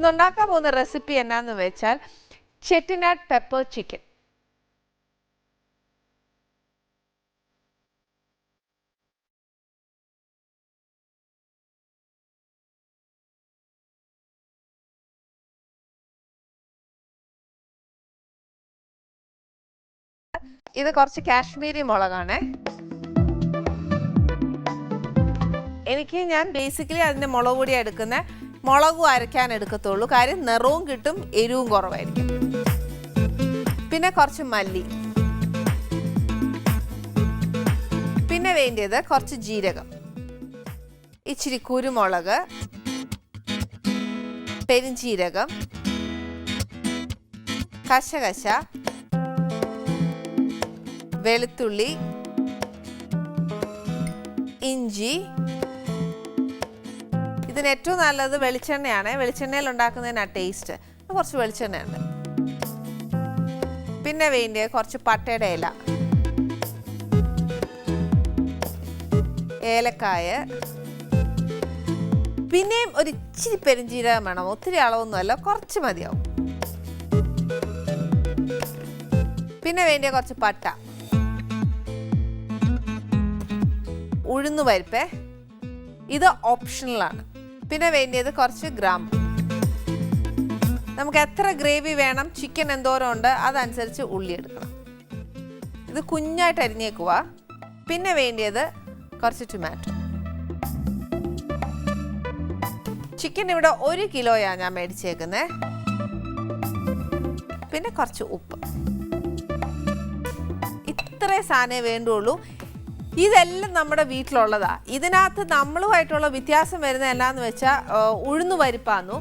ഇന്ന് ഉണ്ടാക്കാൻ പോകുന്ന റെസിപ്പി എന്നാന്ന് വെച്ചാൽ ചെട്ടിനാട് പെപ്പർ ചിക്കൻ ഇത് കുറച്ച് കാശ്മീരി മുളകാണ്. എനിക്ക് ഞാൻ ബേസിക്കലി അതിന്റെ മുളക് പൊടി എടുക്കുന്ന മുളകും അരയ്ക്കാൻ എടുക്കത്തുള്ളൂ. കാര്യം നിറവും കിട്ടും എരിവും കുറവായിരിക്കും. പിന്നെ കുറച്ച് മല്ലി. പിന്നെ വേണ്ടിയത് കുറച്ച് ജീരകം. ഇച്ചിരി കുരുമുളക് പെരിഞ്ചീരകം കശകശ വെളുത്തുള്ളി ഇഞ്ചി ഇതിന് ഏറ്റവും നല്ലത് വെളിച്ചെണ്ണയാണ്. വെളിച്ചെണ്ണയിൽ ഉണ്ടാക്കുന്നതിനാണ് ടേസ്റ്റ് കുറച്ച് വെളിച്ചെണ്ണയുണ്ട്. പിന്നെ വേണ്ടിയ കുറച്ച് പട്ടയുടെ ഇല. ഏലക്കായ. പിന്നെയും ഒരു ഇച്ചിരി പെരുംജീരകം വേണം. ഒത്തിരി അളവൊന്നുമല്ല. കുറച്ച് മതിയാവും. പിന്നെ വേണ്ടിയ കുറച്ച് പട്ട. ഉഴുന്നു പരിപ്പേ ഇത് ഓപ്ഷണലാണ് പിന്നെ വേണ്ടിയത് കുറച്ച് ഗ്രാം. നമുക്ക് എത്ര ഗ്രേവി വേണം ചിക്കൻ എന്തോരം ഉണ്ട് അതനുസരിച്ച് ഉള്ളി എടുക്കണം. ഇത് കുഞ്ഞായിട്ട് അരിഞ്ഞേക്കുക പിന്നെ വേണ്ടിയത് കുറച്ച് ടൊമാറ്റോ ചിക്കൻ ഇവിടെ ഒരു കിലോയാണ് ഞാൻ മേടിച്ചേക്കുന്നത് പിന്നെ കുറച്ച് ഉപ്പ്. ഇത്രേ സാധനമേ വേണ്ടുള്ളൂ. ഇതെല്ലാം നമ്മുടെ വീട്ടിലുള്ളതാ. ഇതിനകത്ത് നമ്മളുമായിട്ടുള്ള വ്യത്യാസം വരുന്ന എന്നാന്ന് വെച്ചാൽ ഉഴുന്നു പരിപ്പാന്നു.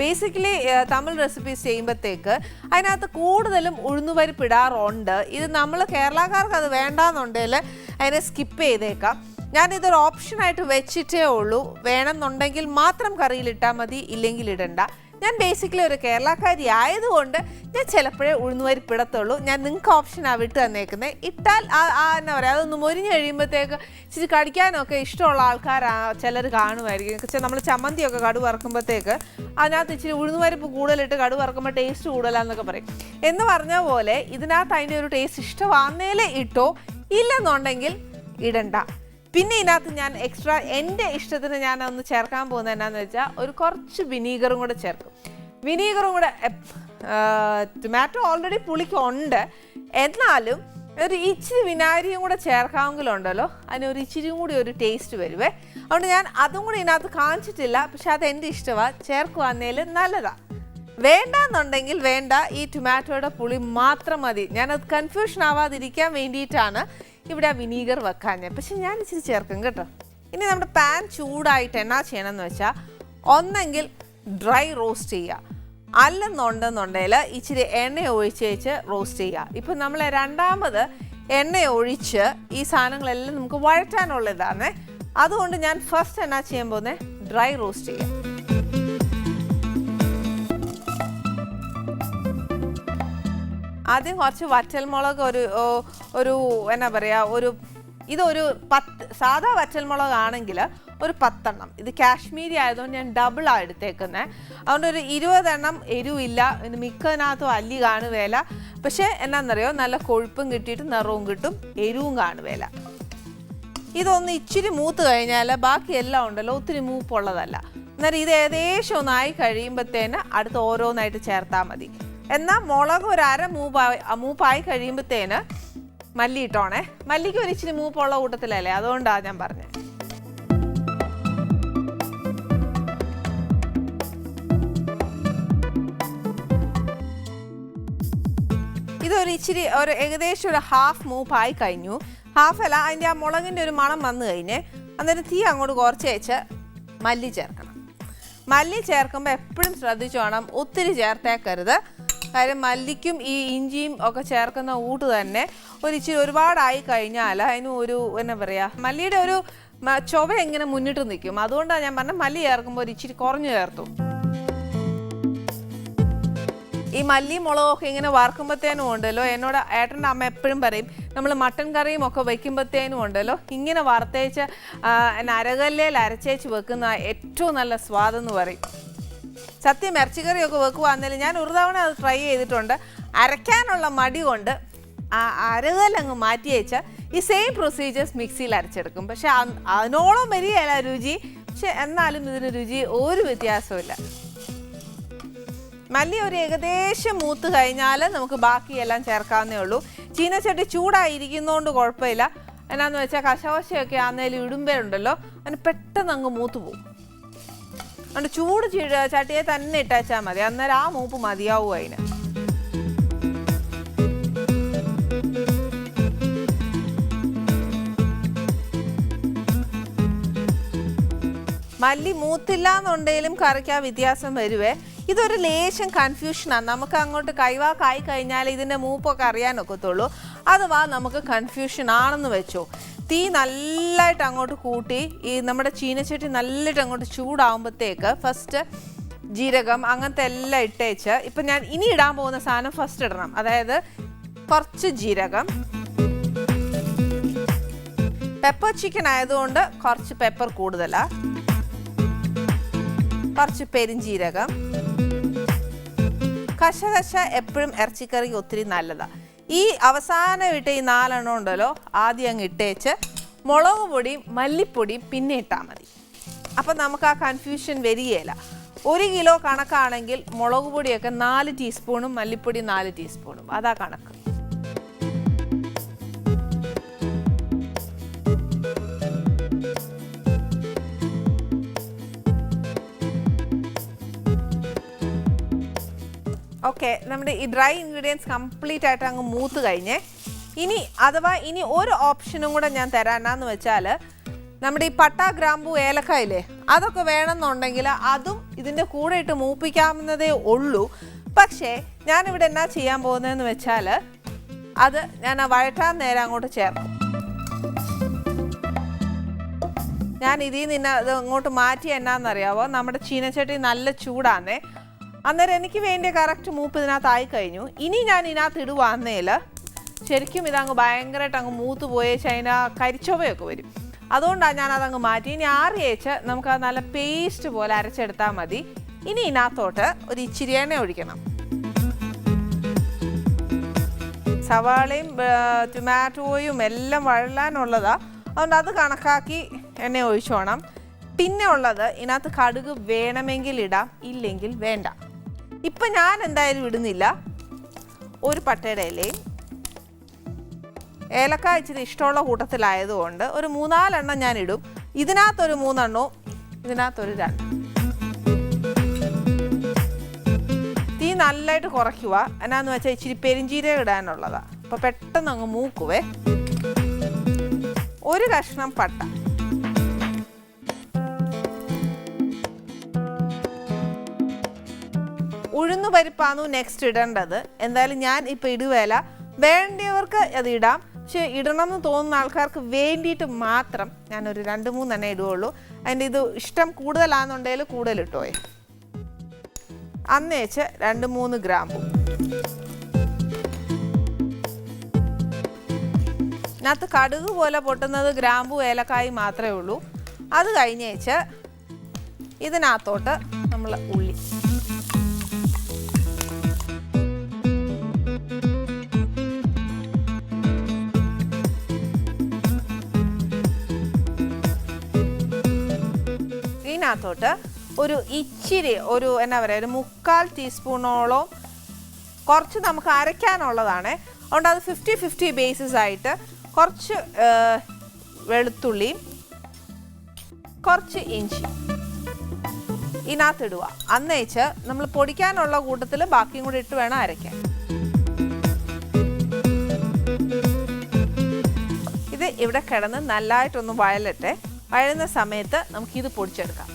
ബേസിക്കലി തമിഴ് റെസിപ്പീസ് ചെയ്യുമ്പോഴത്തേക്ക് അതിനകത്ത് കൂടുതലും ഉഴുന്നുപരിപ്പ് ഇടാറുണ്ട്. ഇത് നമ്മൾ കേരളക്കാർക്ക് അത് വേണ്ടാന്നുണ്ടെങ്കിൽ അതിനെ സ്കിപ്പ് ചെയ്തേക്കാം. ഞാൻ ഇതൊരു ഓപ്ഷനായിട്ട് വെച്ചിട്ടേ ഉള്ളൂ. വേണമെന്നുണ്ടെങ്കിൽ മാത്രം കറിയിലിട്ടാൽ മതി ഇല്ലെങ്കിൽ ഇടണ്ട. ഞാൻ ബേസിക്കലി ഒരു കേരളക്കാരി ആയതുകൊണ്ട് ഞാൻ ചിലപ്പോഴേ ഉഴുന്നുവരി പിടത്തുള്ളൂ. ഞാൻ നിങ്ങൾക്ക് ഓപ്ഷനാണ് വിട്ട് തന്നേക്കുന്നത് ഇട്ടാൽ ആ- എന്നാ പറയുക അതൊന്ന് മൊരിഞ്ഞ് കഴിയുമ്പോഴത്തേക്ക് ഇച്ചിരി കടിക്കാനൊക്കെ ഇഷ്ടമുള്ള ആൾക്കാരാ ചിലർ കാണുമായിരിക്കും. പക്ഷേ നമ്മൾ ചമ്മന്തിയൊക്കെ കടു വറക്കുമ്പോഴത്തേക്ക് അതിനകത്ത് ഇച്ചിരി ഉഴുന്നുവരിപ്പ് കൂടുതലിട്ട് കടു വറക്കുമ്പോൾ ടേസ്റ്റ് കൂടുതലാന്നൊക്കെ പറയും. എന്ന് പറഞ്ഞ പോലെ ഇതിനകത്ത് അതിന്റെ ഒരു ടേസ്റ്റ് ഇഷ്ടമാന്നേലേ ഇട്ടോ. ഇല്ലെന്നുണ്ടെങ്കിൽ ഇടണ്ട. പിന്നെ ഇതിനകത്ത് ഞാൻ എക്സ്ട്രാ എന്റെ ഇഷ്ടത്തിന് ഞാൻ ഒന്ന് ചേർക്കാൻ പോകുന്നത് എന്നാന്ന് വെച്ചാൽ ഒരു കുറച്ച് വിനീഗറും കൂടെ ചേർക്കും. വിനീഗറും കൂടെ ടൊമാറ്റോ ഓൾറെഡി പുളിക്കുണ്ട്. എന്നാലും ഒരു ഇച്ചിരി വിനാഗിരിയും കൂടെ ചേർക്കാമെങ്കിലുണ്ടല്ലോ അതിന് ഒരു ഇച്ചിരിയും കൂടി ഒരു ടേസ്റ്റ് വരുവേ. അതുകൊണ്ട് ഞാൻ അതും കൂടി ഇതിനകത്ത് കാണിച്ചിട്ടില്ല പക്ഷെ അത് എന്റെ ഇഷ്ടമാണ് ചേർക്കുവാന്നേൽ നല്ലതാണ് വേണ്ടെന്നുണ്ടെങ്കിൽ വേണ്ട ഈ ടൊമാറ്റോയുടെ പുളി മാത്രം മതി. ഞാനത് കൺഫ്യൂഷൻ ആവാതിരിക്കാൻ വേണ്ടിയിട്ടാണ് ഇവിടെ ആ വിനീഗർ വെക്കാഞ്ഞത് പക്ഷെ ഞാൻ ഇച്ചിരി ചേർക്കും കേട്ടോ. ഇനി നമ്മുടെ പാൻ ചൂടായിട്ട് എന്നാ ചെയ്യണമെന്ന് വെച്ചാൽ ഒന്നെങ്കിൽ ഡ്രൈ റോസ്റ്റ് ചെയ്യുക. അല്ലെന്നുണ്ടെന്നുണ്ടെങ്കിൽ ഇച്ചിരി എണ്ണ ഒഴിച്ച് വെച്ച് റോസ്റ്റ് ചെയ്യുക. ഇപ്പം നമ്മൾ രണ്ടാമത് എണ്ണ ഒഴിച്ച് ഈ സാധനങ്ങളെല്ലാം നമുക്ക് വഴറ്റാനുള്ളതാണ്. അതുകൊണ്ട് ഞാൻ ഫസ്റ്റ് എന്നാ ചെയ്യാൻ പോകുന്നത് ഡ്രൈ റോസ്റ്റ് ചെയ്യാം. ആദ്യം കുറച്ച് വറ്റൽമുളക് ഒരു ഒരു എന്നാ പറയുക ഒരു ഇതൊരു പത്ത് സാധാ വറ്റൽമുളക് ആണെങ്കിൽ ഒരു പത്തെണ്ണം. ഇത് കാശ്മീരി ആയതുകൊണ്ട് ഞാൻ ഡബിളാണ് എടുത്തേക്കുന്നത് അതുകൊണ്ട് ഒരു ഇരുപതെണ്ണം എരിവില്ല. മിക്കതിനകത്തും അല്ലി കാണുവേല. പക്ഷേ എന്നാന്നറിയോ? നല്ല കൊഴുപ്പും കിട്ടിയിട്ട് നിറവും കിട്ടും എരിവും കാണുവേല. ഇതൊന്ന് ഇച്ചിരി മൂത്ത് കഴിഞ്ഞാൽ ബാക്കി എല്ലാം ഉണ്ടല്ലോ ഒത്തിരി മൂപ്പുള്ളതല്ല. അന്നേരം ഇത് ഏകദേശം ഒന്നായി കഴിയുമ്പോഴത്തേന് അടുത്ത് ഓരോന്നായിട്ട് ചേർത്താൽ മതി. എന്നാൽ മുളക് ഒരു അര മൂപ്പായി മൂപ്പായി കഴിയുമ്പോഴത്തേന് മല്ലി ഇട്ടോണേ. മല്ലിക്ക് ഒരു ഇച്ചിരി മൂപ്പുള്ള കൂട്ടത്തിലല്ലേ? അതുകൊണ്ടാണ് ഞാൻ പറഞ്ഞത് ഇതൊരു ഇച്ചിരി ഒരു ഏകദേശം ഒരു ഹാഫ് മൂപ്പായി കഴിഞ്ഞു. ഹാഫ് അല്ല അതിന്റെ ആ മുളകിന്റെ ഒരു മണം വന്നു കഴിഞ്ഞ് അന്നേരം തീ അങ്ങോട്ട് കുറച്ച് വെച്ച് മല്ലി ചേർക്കണം. മല്ലി ചേർക്കുമ്പോൾ എപ്പോഴും ശ്രദ്ധിച്ചു വേണം ഒത്തിരി ചേർത്തേക്കരുത്. കാര്യം മല്ലിക്കും ഈ ഇഞ്ചിയും ഒക്കെ ചേർക്കുന്ന ഊട്ട് തന്നെ ഒരു ഇച്ചിരി ഒരുപാടായി കഴിഞ്ഞാൽ അതിന് ഒരു എന്നാ പറയുക മല്ലിയുടെ ഒരു ചൊവ എങ്ങനെ മുന്നിട്ട് നിൽക്കും? അതുകൊണ്ടാണ് ഞാൻ പറഞ്ഞത് മല്ലി ചേർക്കുമ്പോൾ ഒരു ഇച്ചിരി കുറഞ്ഞു ചേർത്തു. ഈ മല്ലി മുളകൊക്കെ ഇങ്ങനെ വറുക്കുമ്പോഴത്തേനും ഉണ്ടല്ലോ എന്നോട് ഏട്ടന്റെ അമ്മ എപ്പോഴും പറയും നമ്മൾ മട്ടൻ കറിയും ഒക്കെ വെക്കുമ്പോഴത്തേനും ഉണ്ടല്ലോ ഇങ്ങനെ വറുത്തേച്ച് അരകല്ലേൽ അരച്ചേച്ച് വെക്കുന്ന ഏറ്റവും നല്ല സ്വാദെന്ന് പറയും. സത്യം ഇറച്ചിക്കറിയൊക്കെ വെക്കുവാന്നേലും ഞാൻ ഒരു തവണ അത് ട്രൈ ചെയ്തിട്ടുണ്ട്. അരയ്ക്കാനുള്ള മടി കൊണ്ട് അരകലങ്ങ് മാറ്റി വെച്ചാൽ ഈ സെയിം പ്രൊസീജിയേഴ്സ് മിക്സിയിൽ അരച്ചെടുക്കും. പക്ഷെ അതിനോളം വരികയല്ല രുചി പക്ഷെ എന്നാലും ഇതിന് രുചി ഒരു വ്യത്യാസമില്ല മല്ലി ഒരു ഏകദേശം മൂത്ത് കഴിഞ്ഞാൽ നമുക്ക് ബാക്കിയെല്ലാം ചേർക്കാവുന്നേ ഉള്ളൂ. ചീനച്ചട്ടി ചൂടായിരിക്കുന്നതുകൊണ്ട് കുഴപ്പമില്ല. എന്നാന്ന് വെച്ചാൽ കശവശയൊക്കെ ആന്നേലും ഇടുമ്പോഴുണ്ടല്ലോ അതിന് പെട്ടെന്ന് അങ്ങ് മൂത്ത് പോകും അതുകൊണ്ട് ചൂട് ചട്ടിയെ തന്നെ ഇട്ടാച്ചാൽ മതി. അന്നേരം ആ മൂപ്പ് മതിയാവും അതിന്. മല്ലി മൂത്തില്ല എന്നുണ്ടെങ്കിലും കറിക്ക് ആ വ്യത്യാസം വരുവേ. ഇതൊരു ലേശം കൺഫ്യൂഷനാണ് നമുക്ക് അങ്ങോട്ട് കൈവാക്കായി കഴിഞ്ഞാൽ ഇതിന്റെ മൂപ്പൊക്കെ അറിയാനൊക്കത്തുള്ളൂ. അഥവാ നമുക്ക് കൺഫ്യൂഷൻ ആണെന്ന് വെച്ചോ. തീ നല്ലതായിട്ട് അങ്ങോട്ട് കൂട്ടി ഈ നമ്മുടെ ചീനച്ചട്ടി നല്ലതായിട്ട് അങ്ങോട്ട് ചൂടാവുമ്പോഴത്തേക്ക് ഫസ്റ്റ് ജീരകം അങ്ങനത്തെ എല്ലാം ഇട്ടേച്ച് ഇപ്പം ഞാൻ ഇനി ഇടാൻ പോകുന്ന സാധനം ഫസ്റ്റ് ഇടണം. അതായത് കുറച്ച് ജീരകം. പെപ്പർ ചിക്കൻ ആയതുകൊണ്ട് കുറച്ച് പെപ്പർ കൂടുതലാണ് കുറച്ച് പെരിഞ്ജീരകം കശകശ എപ്പോഴും ഇറച്ചിക്കറിക്ക് ഒത്തിരി നല്ലതാണ് ഈ അവസാനം ഇട്ട ഈ നാലെണ്ണം ഉണ്ടല്ലോ ആദ്യം അങ്ങ് ഇട്ടേച്ച് മുളക് പൊടിയും മല്ലിപ്പൊടിയും പിന്നെ ഇട്ടാൽ മതി. അപ്പം നമുക്ക് ആ കൺഫ്യൂഷൻ വരികയില്ല. ഒരു കിലോ കണക്കാണെങ്കിൽ മുളക് പൊടിയൊക്കെ നാല് ടീസ്പൂണും മല്ലിപ്പൊടി നാല് ടീസ്പൂണും അതാ കണക്ക്. ഓക്കെ നമ്മുടെ ഈ ഡ്രൈ ഇൻഗ്രീഡിയൻസ് കംപ്ലീറ്റ് ആയിട്ട് അങ്ങ് മൂത്ത് കഴിഞ്ഞേ ഇനി അഥവാ ഇനി ഒരു ഓപ്ഷനും കൂടെ ഞാൻ തരാനാന്ന് വെച്ചാൽ നമ്മുടെ ഈ പട്ട ഗ്രാമ്പു ഏലക്കായില്ലേ അതൊക്കെ വേണമെന്നുണ്ടെങ്കിൽ അതും ഇതിന്റെ കൂടെ ഇട്ട് മൂപ്പിക്കാവുന്നതേ ഉള്ളൂ. പക്ഷേ ഞാനിവിടെ എന്നാ ചെയ്യാൻ പോകുന്നതെന്ന് വെച്ചാൽ അത് ഞാൻ ആ വഴറ്റാൻ നേരം അങ്ങോട്ട് ചേർക്കും. ഞാൻ ഇതിൽ നിന്ന് അത് അങ്ങോട്ട് മാറ്റി എന്നാന്നറിയാവോ? നമ്മുടെ ചീനച്ചട്ടി നല്ല ചൂടാന്നേ. അന്നേരം എനിക്ക് വേണ്ടിയ കറക്റ്റ് മൂപ്പ് ഇതിനകത്ത് ആയി കഴിഞ്ഞു. ഇനി ഞാൻ ഇതിനകത്ത് ഇടുവാന്നേൽ ശരിക്കും ഇതങ്ങ് ഭയങ്കരമായിട്ട് അങ്ങ് മൂത്ത് പോയേച്ച് അതിന് കരിച്ചോവയൊക്കെ വരും. അതുകൊണ്ടാണ് ഞാൻ അതങ്ങ് മാറ്റി. ഇനി ആറിയേച്ച് നമുക്ക് അത് നല്ല പേസ്റ്റ് പോലെ അരച്ചെടുത്താൽ മതി. ഇനി ഇതിനകത്തോട്ട് ഒരു ഇച്ചിരി എണ്ണ ഒഴിക്കണം. സവാളയും ടൊമാറ്റോയും എല്ലാം വഴലാനുള്ളതാ. അതുകൊണ്ട് അത് കണക്കാക്കി എണ്ണ ഒഴിച്ചോണം. പിന്നെ ഉള്ളത് ഇതിനകത്ത് കടുക് വേണമെങ്കിൽ ഇടാം ഇല്ലെങ്കിൽ വേണ്ട. ഇപ്പം ഞാൻ എന്തായാലും ഇടുന്നില്ല. ഒരു പട്ടയുടെ ഇലയും ഏലക്ക ഇച്ചിരി ഇഷ്ടമുള്ള കൂട്ടത്തിലായതുകൊണ്ട് ഒരു മൂന്നാലെണ്ണം ഞാൻ ഇടും. ഇതിനകത്തൊരു മൂന്നെണ്ണവും ഇതിനകത്തൊരു രണ്ട്. തീ നല്ലതായിട്ട് കുറയ്ക്കുക. എന്നാന്ന് വെച്ചാൽ ഇച്ചിരി പെരിഞ്ചീരകം ഇടാനുള്ളതാണ് അപ്പോൾ പെട്ടെന്ന് അങ്ങ് മൂക്കുവേ. ഒരു കഷ്ണം പട്ട. ഉഴുന്നു പരിപ്പാന്നു നെക്സ്റ്റ് ഇടേണ്ടത്. എന്തായാലും ഞാൻ ഇപ്പം ഇടുവേല. വേണ്ടിയവർക്ക് അത് ഇടാം. പക്ഷെ ഇടണം എന്ന് തോന്നുന്ന ആൾക്കാർക്ക് വേണ്ടിയിട്ട് മാത്രം ഞാൻ ഒരു രണ്ട് മൂന്നെണ്ണേ ഇടുകയുള്ളൂ അതിന്റെ ഇത് ഇഷ്ടം കൂടുതലാണെന്നുണ്ടെങ്കിൽ കൂടുതൽ ഇട്ടോയെ. അന്നേച്ച് രണ്ട് മൂന്ന് ഗ്രാമ്പു ഇതിനകത്ത് കടുക് പോലെ പൊട്ടുന്നത് ഗ്രാമ്പു ഏലക്കായി മാത്രമേ ഉള്ളൂ. അത് കഴിഞ്ഞേച്ച് ഇതിനകത്തോട്ട് നമ്മൾ ഉള്ളി. ഇതിനകത്തോട്ട് ഒരു ഇച്ചിരി ഒരു എന്നാ പറയുക ഒരു മുക്കാൽ ടീസ്പൂണോളം കുറച്ച് നമുക്ക് അരയ്ക്കാനുള്ളതാണ്. അതുകൊണ്ട് അത് ഫിഫ്റ്റി ഫിഫ്റ്റി ബേസിസ് ആയിട്ട് കുറച്ച് വെളുത്തുള്ളിയും കുറച്ച് ഇഞ്ചി ഇതിനകത്തിടുക. അന്നേച്ച് നമ്മൾ പൊടിക്കാനുള്ള കൂട്ടത്തിൽ ബാക്കിയും കൂടി ഇട്ട് വേണം അരയ്ക്കാൻ. ഇത് ഇവിടെ കിടന്ന് നല്ലതായിട്ടൊന്ന് വയലട്ടെ. വയലുന്ന സമയത്ത് നമുക്കിത് പൊടിച്ചെടുക്കാം.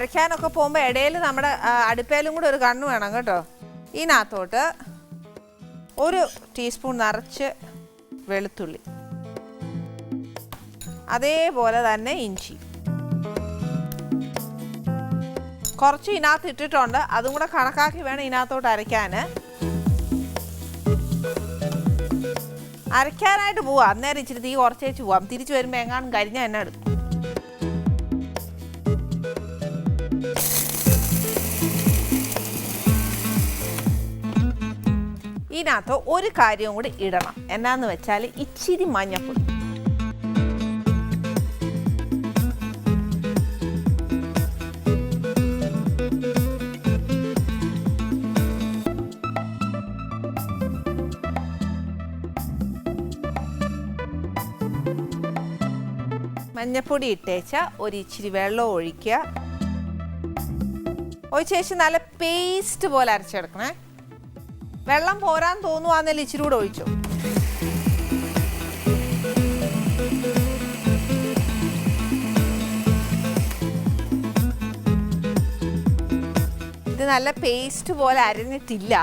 അരയ്ക്കാനൊക്കെ പോകുമ്പോൾ ഇടയിൽ നമ്മുടെ അടുപ്പേലും കൂടെ ഒരു കണ്ണ് വേണം കേട്ടോ. ഇതിനകത്തോട്ട് ഒരു ടീസ്പൂൺ നിറച്ച് വെളുത്തുള്ളി. അതേപോലെ തന്നെ ഇഞ്ചി. കുറച്ച് ഇതിനകത്ത് ഇട്ടിട്ടുണ്ട്. അതും കൂടെ കണക്കാക്കി വേണം ഇതിനകത്തോട്ട് അരയ്ക്കാൻ അരയ്ക്കാനായിട്ട് പോവാം. അന്നേരം ഇച്ചിരി തീ കുറച്ചേച്ച് പോവാം. തിരിച്ചു വരുമ്പോൾ എങ്ങാനും കരിഞ്ഞ എന്നെ എടുക്കും. ഇതിനകത്ത് ഒരു കാര്യവും കൂടി ഇടണം. എന്നാന്ന് വെച്ചാൽ ഇച്ചിരി മഞ്ഞപ്പൊടി. മഞ്ഞപ്പൊടി ഇട്ടേച്ച ഒരു ഇച്ചിരി വെള്ളം ഒഴിക്കുക. ഒഴിച്ച ശേഷം നല്ല പേസ്റ്റ് പോലെ അരച്ചെടുക്കണേ. വെള്ളം പോരാൻ തോന്നുവാന്നല്ല ഇച്ചിരി കൂടെ ഒഴിച്ചു. ഇത് നല്ല പേസ്റ്റ് പോലെ അരഞ്ഞിട്ടില്ല.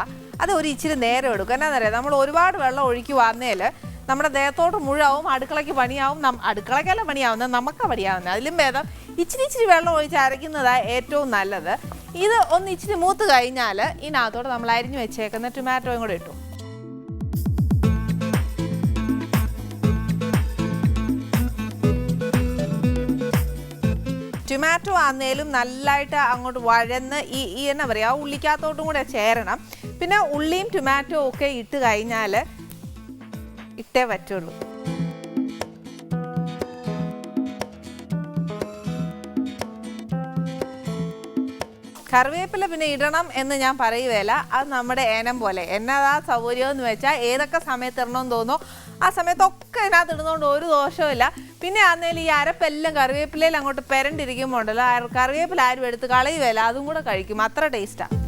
അത് ഒരു ഇച്ചിരി നേരം എടുക്കും. എന്നാന്നറിയാം? നമ്മൾ ഒരുപാട് വെള്ളം ഒഴിക്കുവാന്നേൽ നമ്മുടെ ദേഹത്തോട്ട് മുഴാവും അടുക്കളയ്ക്ക് പണിയാവും. നം അടുക്കളയ്ക്കല്ല പണിയാവുന്നത്. നമുക്ക് പണിയാവുന്നത്. അതിലും ഭേദം ഇച്ചിരി ഇച്ചിരി വെള്ളം ഒഴിച്ച് അരയ്ക്കുന്നതാണ് ഏറ്റവും നല്ലത്. ഇത് ഒന്ന് ഇച്ചിരി മൂത്ത് കഴിഞ്ഞാൽ ഇതിനകത്തോടെ നമ്മൾ അരിഞ്ഞു വെച്ചേക്കുന്ന ടൊമാറ്റോയും കൂടെ ഇട്ടു. ടൊമാറ്റോ ആന്നേലും നല്ലതായിട്ട് അങ്ങോട്ട് വഴന്ന് ഈ ഈ എന്നാ പറയുക ആ ഉള്ളിക്കകത്തോട്ടും കൂടെ ചേരണം. പിന്നെ ഉള്ളിയും ടൊമാറ്റോ ഒക്കെ ഇട്ട് കഴിഞ്ഞാൽ ഇട്ടേ പറ്റുള്ളൂ. കറിവേപ്പില പിന്നെ ഇടണം എന്ന് ഞാൻ പറയുകയല്ല. അത് നമ്മുടെ ഏനം പോലെ. എന്നതാ സൗകര്യം എന്ന് വെച്ചാൽ ഏതൊക്കെ സമയത്ത് ഇടണമെന്ന് തോന്നുന്നു. ആ സമയത്തൊക്കെ ഇതിനകത്ത് ഇടുന്നതുകൊണ്ട് ഒരു ദോഷവും ഇല്ല. പിന്നെ ആന്നേലും ഈ അരപ്പെല്ലാം കറിവേപ്പിലയിൽ അങ്ങോട്ട് പെരണ്ടിരിക്കുമ്പോൾ ഉണ്ടല്ലോ. കറിവേപ്പില ആരും എടുത്ത് കളയുകയല്ല. അതും കൂടെ കഴിക്കും. അത്ര ടേസ്റ്റാണ്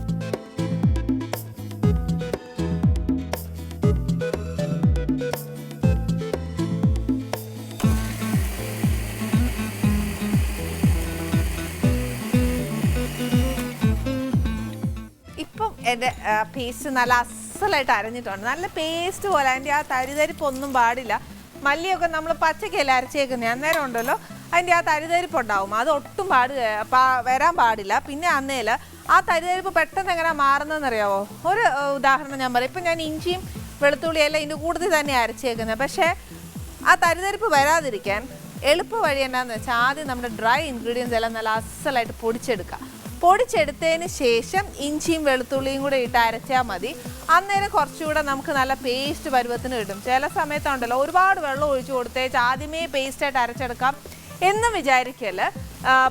എന്റെ പേസ്റ്റ് നല്ല അസലായിട്ട് അരഞ്ഞിട്ടുണ്ട്. നല്ല പേസ്റ്റ് പോലെ അതിന്റെ ആ തരിതരിപ്പൊന്നും പാടില്ല. മല്ലിയൊക്കെ നമ്മൾ പച്ചക്കല്ല അരച്ചേക്കുന്നത് അന്നേരം ഉണ്ടല്ലോ. അതിന്റെ ആ തരിതരിപ്പ് ഉണ്ടാവും അത് ഒട്ടും പാട് വരാൻ പാടില്ല. പിന്നെ അന്നേൽ ആ തരിതരിപ്പ് പെട്ടെന്ന് എങ്ങനെ മാറുന്നതെന്നറിയാവോ? ഒരു ഉദാഹരണം ഞാൻ പറയാം. ഇപ്പം ഞാൻ ഇഞ്ചിയും വെളുത്തുള്ളിയെല്ലാം ഇതിന്റെ കൂടുതൽ തന്നെ അരച്ചേക്കുന്നത് പക്ഷേ ആ തരിതരിപ്പ് വരാതിരിക്കാൻ എളുപ്പ വഴി എന്നാന്ന് വെച്ചാൽ ആദ്യം നമ്മുടെ ഡ്രൈ ഇൻഗ്രീഡിയൻസ് എല്ലാം നല്ല അസലായിട്ട് പൊടിച്ചെടുക്കുക. പൊടിച്ചെടുത്തതിന് ശേഷം ഇഞ്ചിയും വെളുത്തുള്ളിയും കൂടെ ഇട്ട് അരച്ചാൽ മതി. അന്നേരം കുറച്ചുകൂടെ നമുക്ക് നല്ല പേസ്റ്റ് പരുവത്തിന് കിട്ടും ചില സമയത്തുണ്ടല്ലോ ഒരുപാട് വെള്ളം ഒഴിച്ചു കൊടുത്തേച്ച് ആദ്യമേ പേസ്റ്റായിട്ട് അരച്ചെടുക്കാം എന്ന് വിചാരിക്കൽ.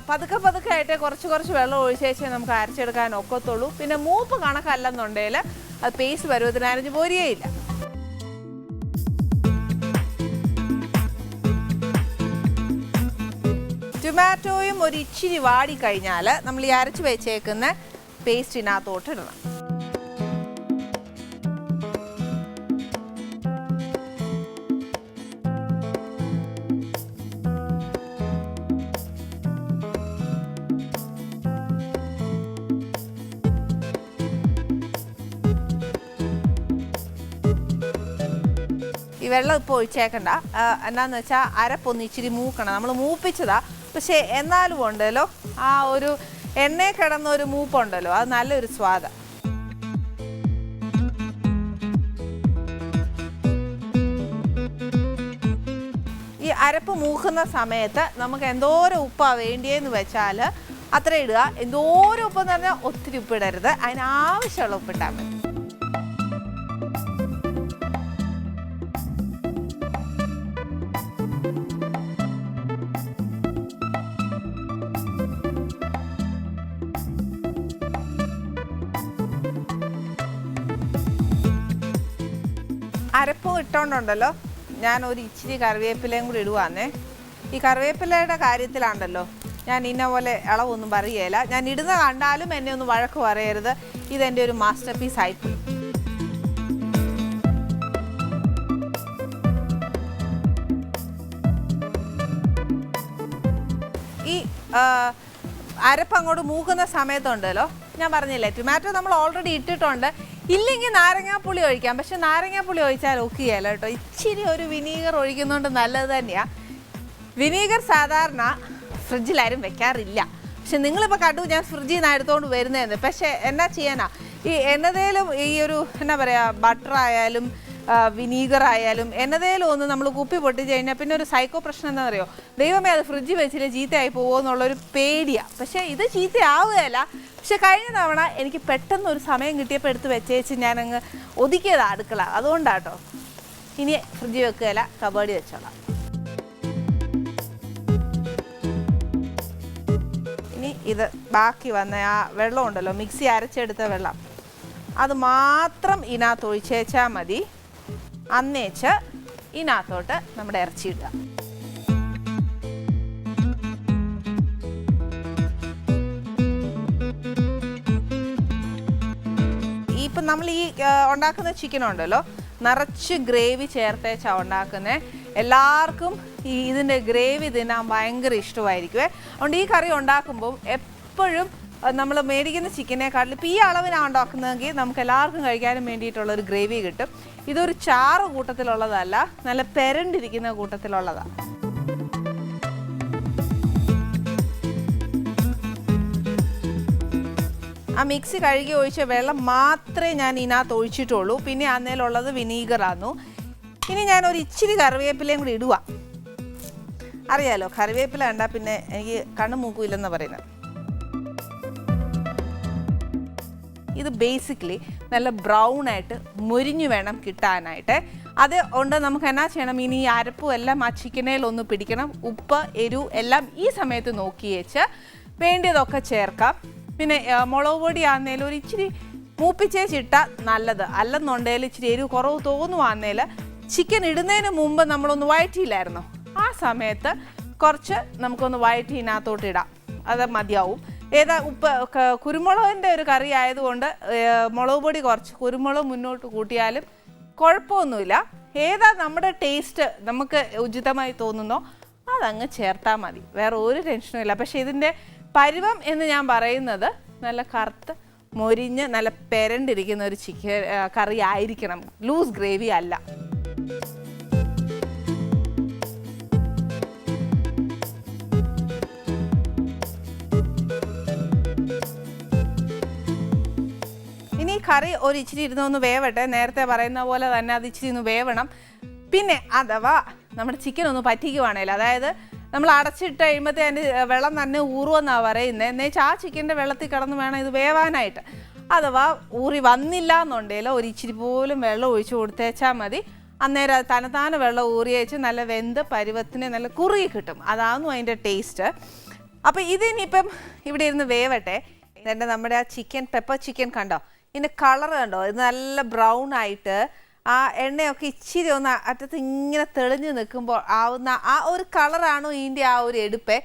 പതുക്കെ പതുക്കെ ആയിട്ട് കുറച്ച് കുറച്ച് വെള്ളം ഒഴിച്ചേച്ചേ നമുക്ക് അരച്ചെടുക്കാൻ ഒക്കത്തുള്ളൂ. പിന്നെ മൂപ്പ് കണക്കല്ലെന്നുണ്ടെങ്കിൽ അത് പേസ്റ്റ് പരുവത്തിന് അരഞ്ഞു പോരുകയില്ല. ടൊമാറ്റോയും ഒരു ഇച്ചിരി വാടി കഴിഞ്ഞാൽ നമ്മൾ ഈ അരച്ച് വെച്ചേക്കുന്ന പേസ്റ്റിനകത്തോട്ട് ഇടണം. ഈ വെള്ളം ഇപ്പോൾ ഒഴിച്ചേക്കണ്ട. എന്നാന്ന് വെച്ചാൽ അരപ്പൊന്ന് ഇച്ചിരി മൂക്കണം. നമ്മൾ മൂപ്പിച്ചതാ. പക്ഷേ എന്നാലും ഉണ്ടല്ലോ ആ ഒരു എണ്ണ കിടന്ന ഒരു മൂപ്പുണ്ടല്ലോ. അത് നല്ലൊരു സ്വാദ. ഈ അരപ്പ് മൂക്കുന്ന സമയത്ത് നമുക്ക് എന്തോരം ഉപ്പാ വേണ്ടിയെന്ന് വെച്ചാൽ അത്ര ഇടുക. എന്തോരം ഉപ്പെന്ന് പറഞ്ഞാൽ ഒത്തിരി ഉപ്പിടരുത്. അതിനാവശ്യമുള്ള ഉപ്പിട്ടാൽ മതി. ഇട്ടോണ്ടുണ്ടല്ലോ. ഞാൻ ഒരു ഇച്ചിരി കറിവേപ്പിലയും കൂടി ഇടുവാന്നേ. ഈ കറിവേപ്പിലയുടെ കാര്യത്തിലാണ്ടല്ലോ ഞാൻ ഇന്ന പോലെ ഇളവൊന്നും പറയുകയില്ല. ഞാൻ ഇടുന്ന കണ്ടാലും എന്നെ ഒന്ന് വഴക്ക് പറയരുത്. ഇതെന്റെ ഒരു മാസ്റ്റർ പീസ് ആയിപ്പോയി ഈ അരപ്പ് അങ്ങോട്ട് മൂക്കുന്ന സമയത്തുണ്ടല്ലോ. ഞാൻ പറഞ്ഞില്ലേ ടൊമാറ്റോ നമ്മൾ ഓൾറെഡി ഇട്ടിട്ടുണ്ട്. ഇല്ലെങ്കിൽ നാരങ്ങാപ്പുളി ഒഴിക്കാം. പക്ഷെ നാരങ്ങാപ്പുളി ഒഴിച്ചാൽ ഒക്കുകയല്ല കേട്ടോ? ഇച്ചിരി ഒരു വിനീഗർ ഒഴിക്കുന്നതുകൊണ്ട് നല്ലത് തന്നെയാണ് വിനീഗർ സാധാരണ ഫ്രിഡ്ജിലാരും വെക്കാറില്ല. പക്ഷെ നിങ്ങളിപ്പോൾ കണ്ടു ഞാൻ ഫ്രിഡ്ജിൽ നിന്ന് എടുത്തുകൊണ്ട് വരുന്നതെന്ന് പക്ഷേ എന്നാ ചെയ്യാനാ? ഈ എന്നതേലും ഈ ഒരു എന്നാ പറയുക ബട്ടർ ആയാലും വിനീഗർ ആയാലും എന്നതേലും ഒന്ന് നമ്മൾ കുപ്പി പൊട്ടി കഴിഞ്ഞാൽ പിന്നെ ഒരു സൈക്കോ പ്രശ്നം എന്താ പറയുക ദൈവമേ അത് ഫ്രിഡ്ജിൽ വെച്ചില്ല ചീത്തയായി പോകുമോ എന്നുള്ളൊരു പേടിയാണ് പക്ഷേ ഇത് ചീത്തയാവുകയല്ല. പക്ഷെ കഴിഞ്ഞ തവണ എനിക്ക് പെട്ടെന്ന് ഒരു സമയം കിട്ടിയപ്പോൾ എടുത്ത് വെച്ചേച്ച് ഞാനങ്ങ് ഒതുക്കിയതാണ് അടുക്കള. അതുകൊണ്ടാട്ടോ. ഇനി ഫ്രിഡ്ജിൽ വെക്കുകയല്ല കബേഡി വെച്ചോളാം. ഇനി ഇത് ബാക്കി വന്ന ആ വെള്ളം ഉണ്ടല്ലോ മിക്സി അരച്ചെടുത്ത വെള്ളം. അത് മാത്രം ഇതിനകത്ത് ഒഴിച്ചേച്ചാൽ മതി. അന്നേച്ച് ഇതിനകത്തോട്ട് നമ്മുടെ ഇറച്ചി ഇടുക ഈ ഇപ്പം നമ്മൾ ഈ ഉണ്ടാക്കുന്ന ചിക്കൻ ഉണ്ടല്ലോ നിറച്ച് ഗ്രേവി ചേർത്തേച്ചാ ഉണ്ടാക്കുന്നത് എല്ലാവർക്കും ഈ ഇതിന്റെ ഗ്രേവി തിന്നാൻ ഭയങ്കര ഇഷ്ടമായിരിക്കുമേ അതുകൊണ്ട് ഈ കറി ഉണ്ടാക്കുമ്പോൾ എപ്പോഴും നമ്മൾ മേടിക്കുന്ന ചിക്കനേക്കാട്ടിൽ ഇപ്പോൾ ഈ അളവിനാണ് ഉണ്ടാക്കുന്നതെങ്കിൽ നമുക്ക് എല്ലാവർക്കും കഴിക്കാനും വേണ്ടിയിട്ടുള്ള ഒരു ഗ്രേവി കിട്ടും. ഇതൊരു ചാറ് കൂട്ടത്തിലുള്ളതല്ല നല്ല പെരണ്ടിരിക്കുന്ന കൂട്ടത്തിലുള്ളതാണ് ആ മിക്സി കഴുകി ഒഴിച്ച വെള്ളം മാത്രമേ ഞാൻ ഇതിനകത്ത് ഒഴിച്ചിട്ടുള്ളൂ. പിന്നെ അന്നേലുള്ളത് വിനീഗറാന്നു ഇനി ഞാൻ ഒരു ഇച്ചിരി കറിവേപ്പിലയും കൂടി ഇടുക അറിയാലോ കറിവേപ്പില കണ്ടാൽ പിന്നെ എനിക്ക് കണ്ണു മൂക്കൂലെന്നാണ് പറയുന്നത്. ഇത് ബേസിക്കലി നല്ല ബ്രൗൺ ആയിട്ട് മുരിഞ്ഞു വേണം കിട്ടാനായിട്ട്. അത് ഉണ്ട് നമുക്ക് എന്നാ ചെയ്യണം? ഇനി ഈ അരപ്പും എല്ലാം ആ ചിക്കനയിൽ ഒന്ന് പിടിക്കണം. ഉപ്പ് എരിവ് എല്ലാം ഈ സമയത്ത് നോക്കി വെച്ച് വേണ്ടിയതൊക്കെ ചേർക്കാം. പിന്നെ മുളക് പൊടി ആണെങ്കിലും ഒരു ഇച്ചിരി മൂപ്പിച്ചേച്ചിട്ടാൽ നല്ലത്. അല്ലെന്നുണ്ടെങ്കിൽ ഇച്ചിരി എരിവ് കുറവ് തോന്നുവാന്നേൽ ചിക്കൻ ഇടുന്നതിന് മുമ്പ് നമ്മളൊന്ന് വഴറ്റിയില്ലായിരുന്നോ ആ സമയത്ത് കുറച്ച് നമുക്കൊന്ന് വഴറ്റി ഇതിനകത്തോട്ട് ഇടാം. അത് മതിയാവും. ഏതാ ഉപ്പ് കുരുമുളകിന്റെ ഒരു കറി ആയതുകൊണ്ട് മുളക് പൊടി കുറച്ച് കുരുമുളക് മുന്നോട്ട് കൂട്ടിയാലും കുഴപ്പമൊന്നുമില്ല. ഏതാ നമ്മുടെ ടേസ്റ്റ് നമുക്ക് ഉചിതമായി തോന്നുന്നോ അതങ്ങ് ചേർത്താൽ മതി. വേറെ ഒരു ടെൻഷനും ഇല്ല. പക്ഷേ ഇതിന്റെ പരുവം എന്ന് ഞാൻ പറയുന്നത് നല്ല കറുത്ത് മൊരിഞ്ഞ് നല്ല പെരണ്ടിരിക്കുന്ന ഒരു ചിക്കൻ കറി ആയിരിക്കണം. ലൂസ് ഗ്രേവി അല്ല. കറി ഒരു ഇച്ചിരി ഇരുന്ന് ഒന്ന് വേവട്ടെ. നേരത്തെ പറയുന്ന പോലെ തന്നെ അത് ഇച്ചിരി ഒന്ന് വേവണം. പിന്നെ അഥവാ നമ്മുടെ ചിക്കൻ ഒന്ന് പറ്റിക്കുവാണേൽ അതായത് നമ്മൾ അടച്ചിട്ട് കഴിയുമ്പോഴത്തേ അതിന്റെ വെള്ളം തന്നെ ഊറുമെന്നാണ് പറയുന്നത് എന്നുവെച്ചാൽ ആ ചിക്കന്റെ വെള്ളത്തിൽ കിടന്ന് വേണം ഇത് വേവാനായിട്ട്. അഥവാ ഊറി വന്നില്ല എന്നുണ്ടെങ്കിൽ ഒരു ഇച്ചിരി പോലും വെള്ളം ഒഴിച്ച് കൊടുത്തേച്ചാൽ മതി. അന്നേരം അത് തനതാന വെള്ളം ഊറി വെച്ച് നല്ല വെന്ത് പരുവത്തിന് നല്ല കുറുകി കിട്ടും. അതാണ് അതിന്റെ ടേസ്റ്റ് അപ്പോൾ ഇതിനിപ്പം ഇവിടെ ഇരുന്ന് വേവട്ടെ. എന്റെ നമ്മുടെ ആ ചിക്കൻ പെപ്പർ ചിക്കൻ കണ്ടോ? ഇതിന്റെ കളർ കണ്ടോ? ഇത് നല്ല ബ്രൗൺ ആയിട്ട് ആ എണ്ണയൊക്കെ ഇച്ചിരി ഒന്ന് അറ്റത്ത് ഇങ്ങനെ തെളിഞ്ഞു നിൽക്കുമ്പോൾ ആവുന്ന ആ ഒരു കളറാണോ ഇതിന്റെ ആ ഒരു എടുപ്പ്.